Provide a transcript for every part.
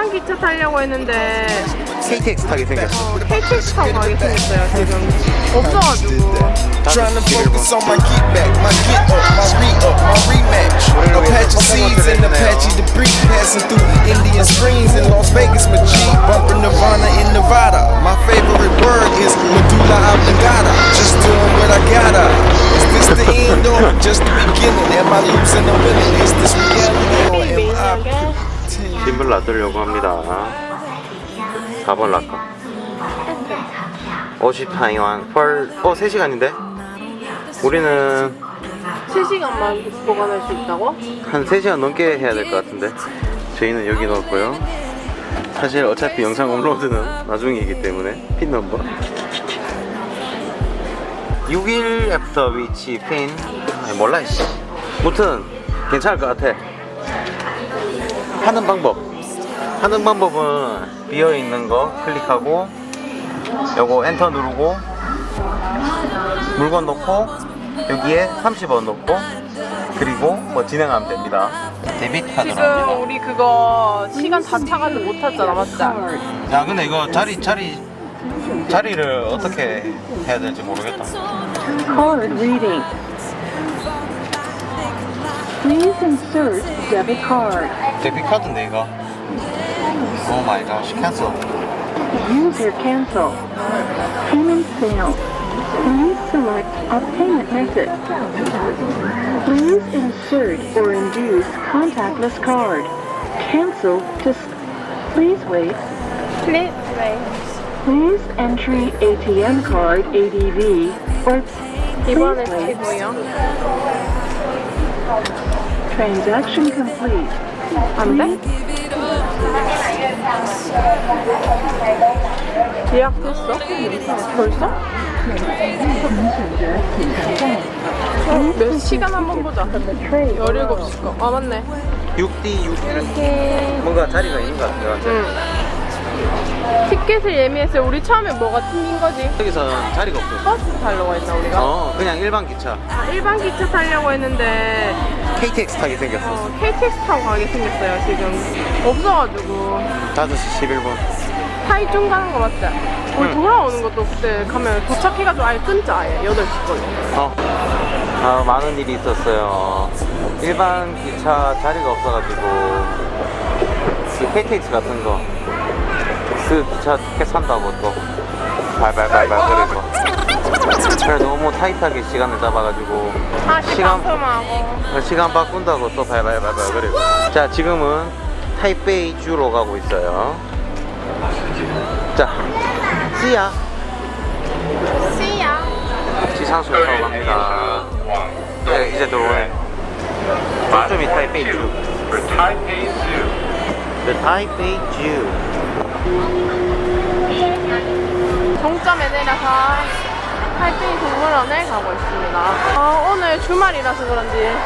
일반 기차 타려고 했는데 KTX 타게 생겼어. KTX 타고 가게 생겼어요 지금 없어가지고 Trying to focus on my get back, my get up, my re up, my rematch. Apache seeds and Apache debris passing through Indian Springs in Las Vegas, my G. Bumping Nirvana in Nevada. My favorite word is 놔두려고 합니다. 4번 락카. 50타이완. 펄, 어, 3시간인데? 우리는 3시간만 보관할 수 있다고? 한 3시간 넘게 해야 될 것 같은데. 저희는 여기 넣었고요. 사실 어차피 영상 업로드는 나중이기 때문에 핀 넘버 6일 애프터 위치 핀 아이, 몰라 씨 무튼 괜찮을 것 같아 하는 방법 하는 방법은 비어 있는 거 클릭하고 요거 엔터 누르고 물건 넣고 여기에 30원 넣고 그리고 뭐 진행하면 됩니다 데비트 카드로 지금 우리 그거 시간 다 차가지고 못 탔잖아 맞지? 야 근데 이거 자리 자리 자리를 어떻게 해야 될지 모르겠다. Card reading. Please insert debit card. 데뷔 카드인데 이거. 오 마이 갓, 캔슬. User cancel. Payment failed. Please select a payment method. Please insert or induce contactless card. Cancel to. s- Please wait. 플레이 Please entry ATM card ADV or 이번에 please wait. 최고요 Transaction complete. 안 돼? 예약됐어? 벌써? 어, 몇 시간 한번 보자 17시 거. 아 맞네 6D 6 이렇게 뭔가 자리가 있는 것. 응. 티켓을 예매했어요 우리 처음에 뭐가 튕긴 거지? 여기서 자리가 없어. 버스 타려고 했나 우리가? 어, 그냥 일반 기차. 아, 일반 기차 타려고 했는데 KTX 타게 생겼어. 어, KTX 타고 가게 생겼어요 지금 없어가지고 5시 11분. 타이중 가는 거 맞지? 우리 응. 돌아오는 것도 그때 가면 도착해가지고 아예 끊자 아예 8시 걸로 어. 아, 많은 일이 있었어요. 일반 기차 자리가 없어가지고 그 KTX 같은 거. 그 기차 티켓 산다고 또. 발발발발 그리고 그래 너무 타이트하게 시간을 잡아가지고 아 시간- 시간 품하고. 시간 바꾼다고 또 발발발발 그리고 자 지금은 타이베이 주로 가고 있어요. 자 씨야. 씨야. 지상수 타고 갑니다. 네, 이제 들어오네. 좀 이따 타이베이 주. The Taipei Zoo 종점에 내려서 타이페이 동물원을 가고 있습니다. 어, 오늘 주말이라서 그런지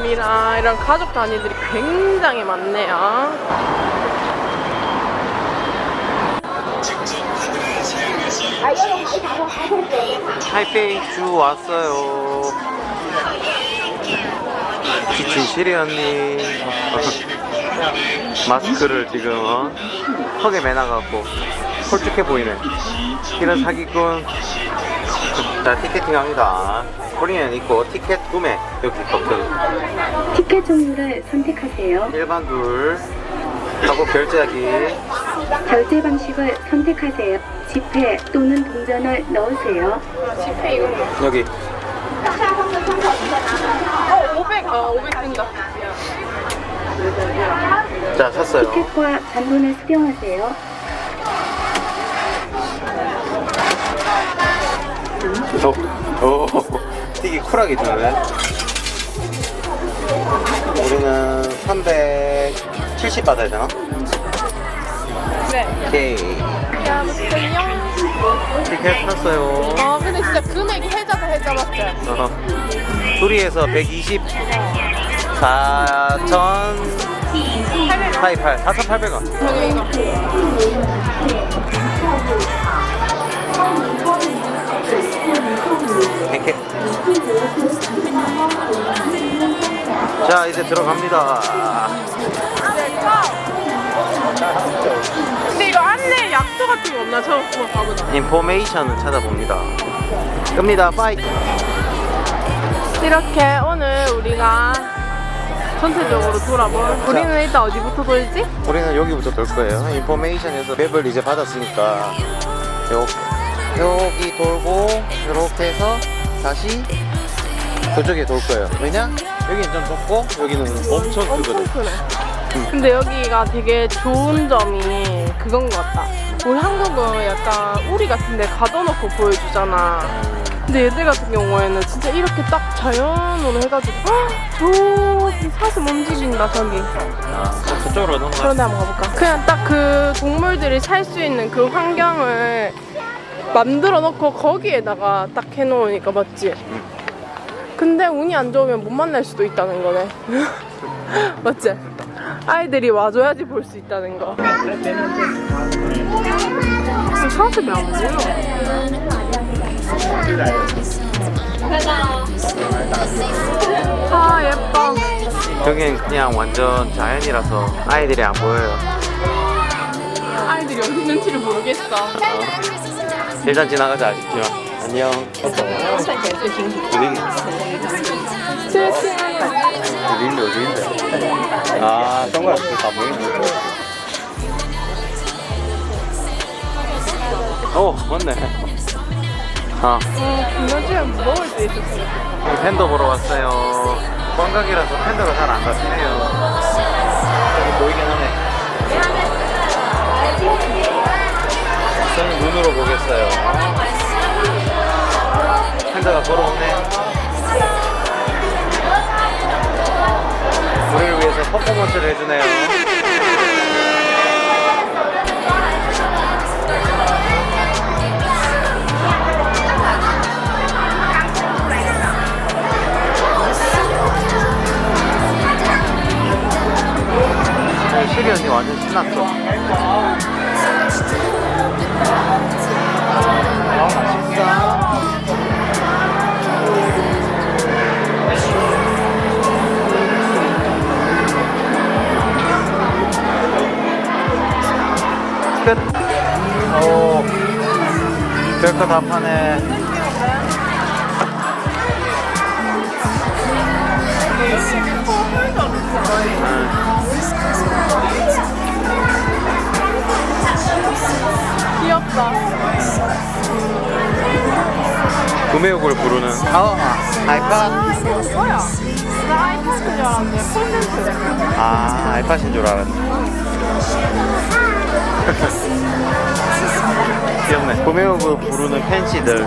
아이들이랑 이런 가족 단위들이 굉장히 많네요. 타이페이 주 왔어요. 지친 시리 언니 마스크를 지금 어? 턱에 매나갖고 홀쭉해 보이네 이런 사기꾼 자 티켓팅 합니다 코리안 있고 티켓 구매 여기 버튼 티켓 종류를 선택하세요. 일반 둘 하고 결제하기 결제 방식을 선택하세요. 지폐 또는 동전을 넣으세요. 지폐 이거 여기 어 500, 어500 된다 자 샀어요 티켓과 잔돈을 수령하세요. 오, 오, 되게 쿨하게 주네. 우리는 370 받아야 되나? 네 오케이. 아무튼요 티켓 샀어요. 아 근데 진짜 금액이 해자다 해자 맞지? 어, 둘이에서 120, 4천 888, 4,800원. 저기 이거 이렇게. 자, 이제 들어갑니다. 근데 이거 안내 약도 같은 거 없나? 저거 한번 가보자. 인포메이션을 찾아봅니다. 끕니다. 파이. 이렇게 오늘 우리가 전체적으로 돌아볼 우리는 일단 어디부터 돌지? 우리는 여기부터 돌 거예요. 인포메이션에서 맵을 이제 받았으니까 요, 여기 돌고 이렇게 해서 다시 그쪽에 돌 거예요. 왜냐? 여기는 좀 좁고 여기는 엄청 크거든. 엄청 크네. 근데 여기가 되게 좋은 점이 그건 것 같다. 우리 한국은 약간 우리 같은데 가둬놓고 보여주잖아. 근데 얘들 같은 경우에는 진짜 이렇게 딱 자연으로 해가지고 헉, 저 사슴 움직인다 저기. 아, 그럼 그쪽으로 넘어가. 그런데 한번 가볼까? 그냥 딱 그 동물들이 살 수 있는 그 환경을 만들어 놓고 거기에다가 딱 해놓으니까 맞지? 근데 운이 안 좋으면 못 만날 수도 있다는 거네. 맞지? 아이들이 와줘야지 볼 수 있다는 거. 사슴이 안 보여. 아 예뻐. 여기는 그냥 완전 자연이라서 아이들이 안 보여요. 아이들이 어디 있는지를 모르겠어. 일단 지나가자 아쉽지만. 안녕. 어디? 어디인데 어디인데? 아 선글라스 다 보이네. 오 맞네. 아 어, 김나지는 먹을 수 있었어. 팬더 보러 왔어요. 관광이라서 팬더가 잘 안 가시네요. 여기 보이긴 하네. 저는 눈으로 보겠어요. 팬더가 걸어오네. 우리를 위해서 퍼포먼스를 해주네요. 완전 신났어. 아, 맛있다. 끝. 오, 별거 다 파네. 귀엽다. 구매욕을 부르는 아, 알파? 뭐야? 나 아이패스인 줄 알았는데 콘센트. 아, 알파신 줄 알았네. 귀엽네. 구매욕을 부르는 팬시들.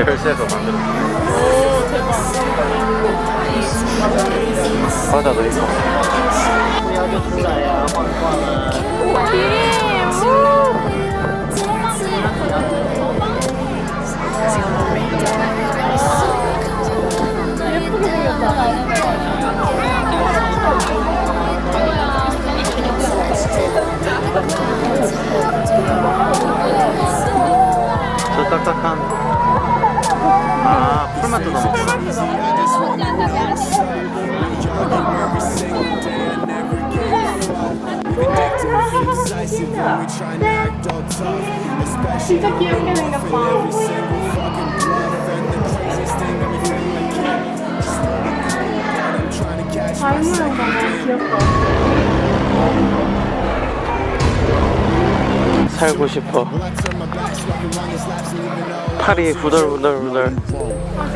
열쇠도 만들었어. 오 대박. 과자도 있고. 저 딱딱한. 아, 뜯어 먹구나. 진짜 귀엽게 생겼다. 잘 모양 봐. 귀엽다. 살고 싶어. 팔이 후덜후덜후덜. 아,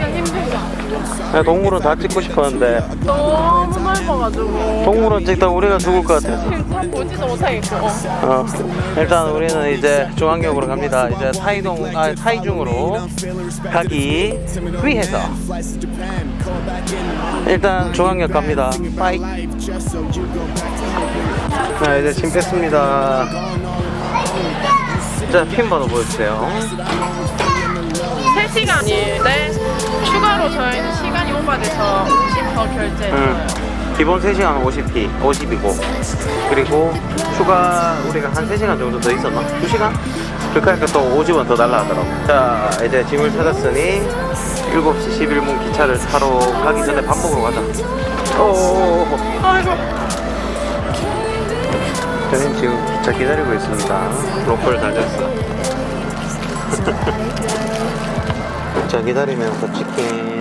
다. 야, 동물원 다 찍고 싶었는데 너무 넓어가지고. 동물원 찍다 우리가 죽을 것 같아. 지금 다 보지도 못하겠고. 어. 어, 일단 우리는 이제 중앙역으로 갑니다. 이제 타이동, 아, 타이중으로 가기 위해서. 일단 중앙역 갑니다. 빠이. 자, 이제 짐 뺐습니다. 자, 핀 번호 보여주세요. 3시간인데 추가로 저희는 시간이 오버돼서 50더 결제했어요. 응. 기본 3시간 50p, 50이고. 그리고 추가 우리가 한 3시간 정도 더 있었나? 2시간? 그렇게 하니까 또 50원 더 달라 하더라고. 자, 이제 짐을 찾았으니 7시 11분 기차를 타러 가기 전에 밥 먹으러 가자. 오, 아이고. 저는 지금 기차 기다리고 있습니다. 로컬 달렸어. 기다리면서 치킨